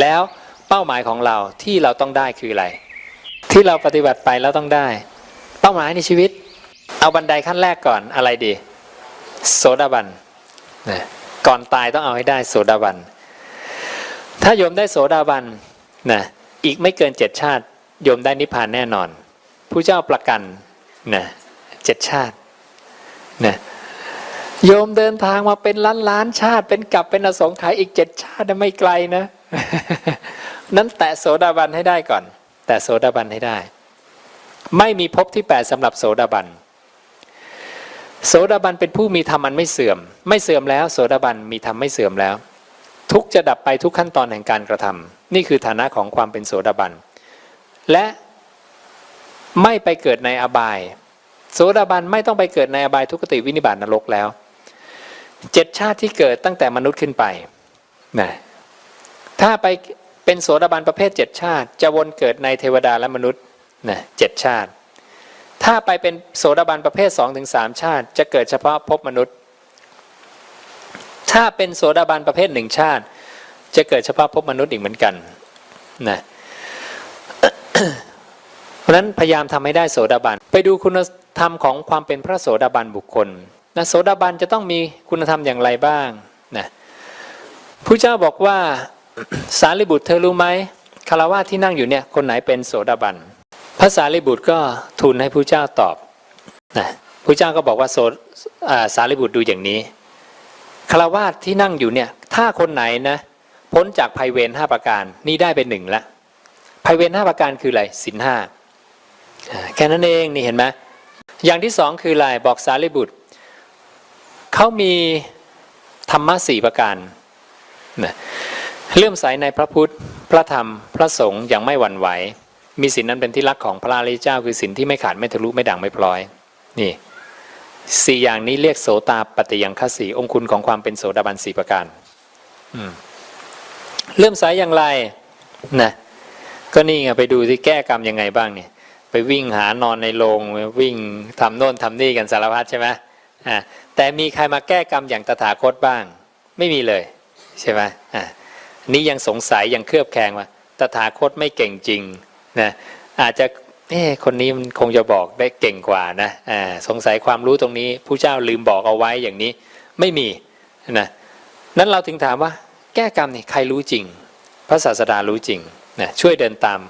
แล้วเป้าหมายของเราที่เราต้องได้คืออะไร ที่เราปฏิบัติไปแล้วต้องได้ เป้าหมายในชีวิต เอาบันไดขั้นแรกก่อนอะไรดี โสดาบันนะก่อนตายต้องเอาให้ได้โสดาบัน ถ้าโยมได้โสดาบันนะอีกไม่เกินเจ็ดชาติโยมได้นิพพานแน่นอนผู้เจ้าประกันนะเจ็ดชาตินะโยมเดินทางมาเป็นล้านล้านชาติ เป็นกลับเป็นอสงไขยอีกเจ็ดชาติไม่ไกลนะ นั้นแตะโสดาบันให้ได้ก่อน แต่โสดาบันให้ได้ ไม่มีภพที่แปดสำหรับโสดาบันโสดาบันเป็นผู้มีธรรมันไม่เสื่อม ไม่เสื่อมแล้ว โสดาบันมีธรรมไม่เสื่อมแล้ว ทุกจะดับไปทุกขั้นตอนแห่งการกระทำนี่คือฐานะของความเป็นโสดาบันและไม่ไปเกิดในอบาย โสดาบันไม่ต้องไปเกิดในอบายทุกติวินิบาตนรกแล้วเจ็ดชาติที่เกิดตั้งแต่มนุษย์ขึ้นไปนะ ถ้าไปเป็นโสดาบันประเภทเจ็ดชาติ จะวนเกิดในเทวดาและมนุษย์นะเจ็ดชาติ ถ้าไปเป็นโสดาบันประเภท2อถึงสชาติ จะเกิดเฉพาะภพมนุษย์ ถ้าเป็นโสดาบันประเภทหนึ่งชาติ จะเกิดเฉพาะภพมนุษย์อีกเหมือนกันนะเพราะฉะนั้นพยายามทำให้ได้โสดาบันไปดูคุณธรรมของความเป็นพระโสดาบันบุคคลนะโสดาบันจะต้องมีคุณธรรมอย่างไรบ้างนะผู้เจ้าบอกว่า สารีบุตรเธอรู้ไหมคารวะที่นั่งอยู่เนี่ยคนไหนเป็นโสดาบันพระสารีบุตรก็ทูลให้ผู้เจ้าตอบนะผู้เจ้าก็บอกว่าโสสารีบุตรดูอย่างนี้คารวะที่นั่งอยู่เนี่ยถ้าคนไหนนะพ้นจากภัยเวรห้าประการนี่ได้เป็นหนึ่งละภัยเวรห้าประการคืออะไรสินห้าอ่าแค่นั้นเองนี่เห็นไหมอย่างที่สองคืออะไรบอกสารีบุตรเขามีธรรมะสี่ประการนะ เลื่อมใสในพระพุทธ พระธรรม พระสงฆ์อย่างไม่หวั่นไหว มีสินนั้นเป็นที่รักของพระอริยเจ้าคือสินที่ไม่ขาดไม่ทะลุไม่ด่างไม่พลอย นี่สี่อย่างนี้เรียกโสตาปัตติยังคสีองคุณของความเป็นโสดาบันสี่ประการเริ่มสายอย่างไรนะก็นี่ไงไปดูที่แก้กรรมยังไงบ้างเนี่ย ไปวิ่งหานอนในโรงวิ่งทำโน่นทำนี่กันสารพัดใช่ไหมอ่าแต่มีใครมาแก้กรรมอย่างตถาคตบ้าง ไม่มีเลย ใช่ไหมอ่า นี่ยังสงสัยยังเคลือบแคลงว่าตถาคตไม่เก่งจริงนะอาจจะเอ๊คนนี้มันคงจะบอกได้เก่งกว่านะอ่าสงสัยความรู้ตรงนี้ผู้เจ้าลืมบอกเอาไว้อย่างนี้ไม่มีนะนั้นเราถึงถามว่าแก้กรรมนี่ใครรู้จริง พระศาสดารู้จริงนะช่วยเดินตาม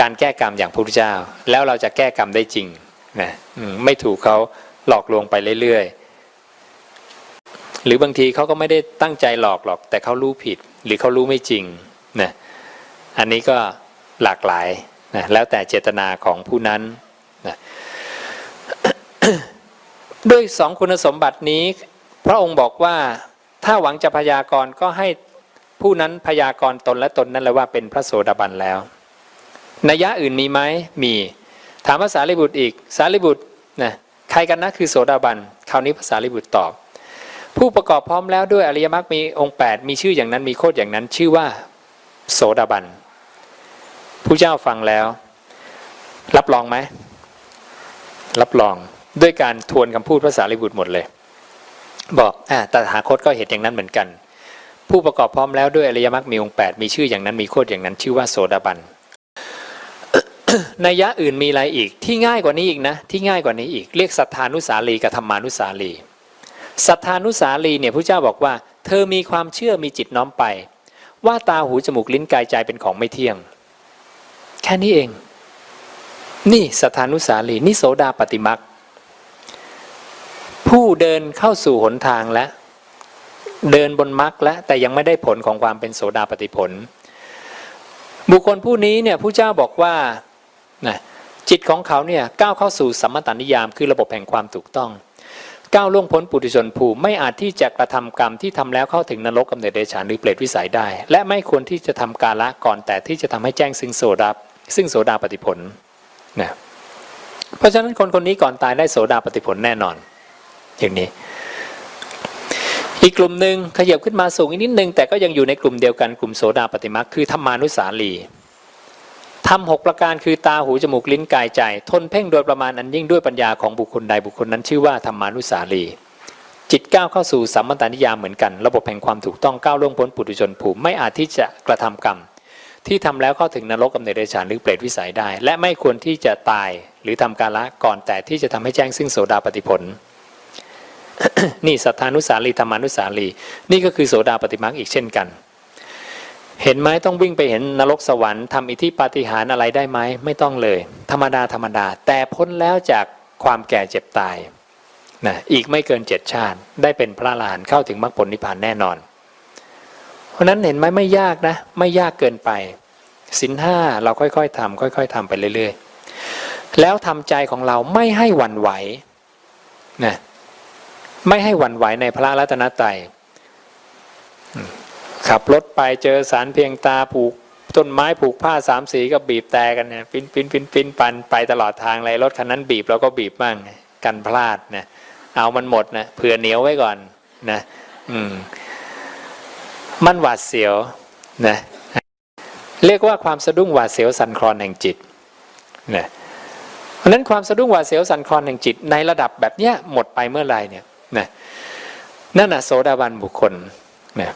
การแก้กรรมอย่างพระพุทธเจ้า แล้วเราจะแก้กรรมได้จริงนะไม่ถูกเขาหลอกลวงไปเรื่อยๆ หรือบางทีเขาก็ไม่ได้ตั้งใจหลอกหรอก แต่เขารู้ผิด หรือเขารู้ไม่จริงนะอันนี้ก็หลากหลายนะแล้วแต่เจตนาของผู้นั้นนะด้วยสองคุณสมบัตินี้ พระองค์บอกว่าถ้าหวังจะพยากรณ์ก็ให้ผู้นั้นพยากรณ์ตนและตนนั่นแหละว่าเป็นพระโสดาบันแล้วนัยยะอื่นมีไหมมี ถามภาษาลิบุตรอีกสารีบุตรนะใครกันนะคือโสดาบันคราวนี้ภาษาลิบุตรตอบ ผู้ประกอบพร้อมแล้วด้วยอริยมรรคมีองค์ 8 มีชื่ออย่างนั้นมีโคดอย่างนั้น ชื่อว่า โสดาบันผู้เจ้าฟังแล้ว รับรองไหมรับรองด้วยการทวนคำพูดภาษาลิบุตรหมดเลย บอกอ่าตถาคตก็เห็นอย่างนั้นเหมือนกัน ผู้ประกอบพร้อมแล้วด้วยอริยมรรคมีองค์ 8 มีชื่ออย่างนั้นมีโคดอย่างนั้น ชื่อว่าโสดาบันนัยยะอื่นมีอะไรอีกที่ง่ายกว่านี้อีกนะ ที่ง่ายกว่านี้อีก เรียกสัทธานุสาลีกับธรรมานุสาลี สัทธานุสาลีเนี่ยพระเจ้าบอกว่า เธอมีความเชื่อมีจิตน้อมไป ว่าตาหูจมูกลิ้นกายใจเป็นของไม่เที่ยง แค่นี้เอง นี่สัทธานุสาลีนี่โสดาปฏิมักผู้เดินเข้าสู่หนทางแล้วเดินบนมรรคแล้วแต่ยังไม่ได้ผลของความเป็นโสดาปฏิผล บุคคลผู้นี้เนี่ยผู้เจ้าบอกว่าจิตของเขาเนี่ยก้าวเข้าสู่สัมมตานิยามคือระบบแห่งความถูกต้อง ก้าวล่วงพ้นปุถุชนภูมิไม่อาจที่จะกระทำกรรมที่ทำแล้วเข้าถึงนรกกำเนิดเดชานหรือเปรตวิสัยได้ และไม่ควรที่จะทำกาละก่อนแต่ที่จะทำให้แจ้งซึ่งโสดาซึ่งโสดาปฏิผลนะเพราะฉะนั้นคนคนนี้ก่อนตายได้โสดาปฏิผลแน่นอน อย่างนี้ อีกกลุ่มหนึ่งขยับขึ้นมาสูงอีกนิดนึงแต่ก็ยังอยู่ในกลุ่มเดียวกันกลุ่มโสดาปฏิมาคือธรรมานุสาลี ทำหกประการคือตาหูจมูกลิ้นกายใจ ทนเพ่งโดยประมาณอันยิ่งด้วยปัญญาของบุคคลใดบุคคลนั้นชื่อว่าธรรมานุสาลีจจิตก้าวเข้าสู่สัมมตานิยามเหมือนกัน ระบบแห่งความถูกต้องก้าวล่วงพ้นปุถุชนภูมิไม่อาจที่จะกระทำกรรม ที่ทำแล้วเข้าถึงนรกกำเนิดเดรัจฉานหรือเปรตวิสัยได้ และไม่ควรที่จะตายหรือทำการละก่อนแต่ที่จะทำให้แจ้งซึ่งโสดาปฏิผล นี่สัทธานุสารีธรรมานุสารีนี่ก็คือโสดาปฏิมาคอีกเช่นกัน เห็นไหมต้องวิ่งไปเห็นนรกสวรรค์ทำอิทธิปาฏิหาริย์อะไรได้ไหมไม่ต้องเลย ธรรมดาธรรมดา แต่พ้นแล้วจากความแก่เจ็บตายนะอีกไม่เกินเจ็ดชาติ ได้เป็นพระอรหันเข้าถึงมรรคผลนิพพานแน่นอน เพราะนั้นเห็นไหมไม่ยากนะ ไม่ยากเกินไปสินห้าเราค่อยๆทำค่อย ๆทำไปเรื่อยๆ แล้วทำใจของเราไม่ให้หวั่นไหวนะไม่ให้หวั่นไหวในพระรัตนตรัย ขับรถไปเจอสารเพียงตาผูกต้นไม้ผูกผ้าสามสีก็บีบแต่กันเนี่ยปิ้นปิ้นปิ้นปิ้นปันไปตลอดทางเลยรถคันนั้นบีบเราก็บีบบ้างกันพลาดนะเอามันหมดนะเผื่อเหนียวไว้ก่อนนะอืมมันหวาดเสียวนะเรียกว่าความสะดุ้งหวาดเสียวสันคลอนแห่งจิตนะเพราะนั้นความสะดุ้งหวาดเสียวสันคลอนแห่งจิต ในระดับแบบเนี้ยหมดไปเมื่อไรเนี่ยนะนั่นนะโสดาบันบุคคลนะ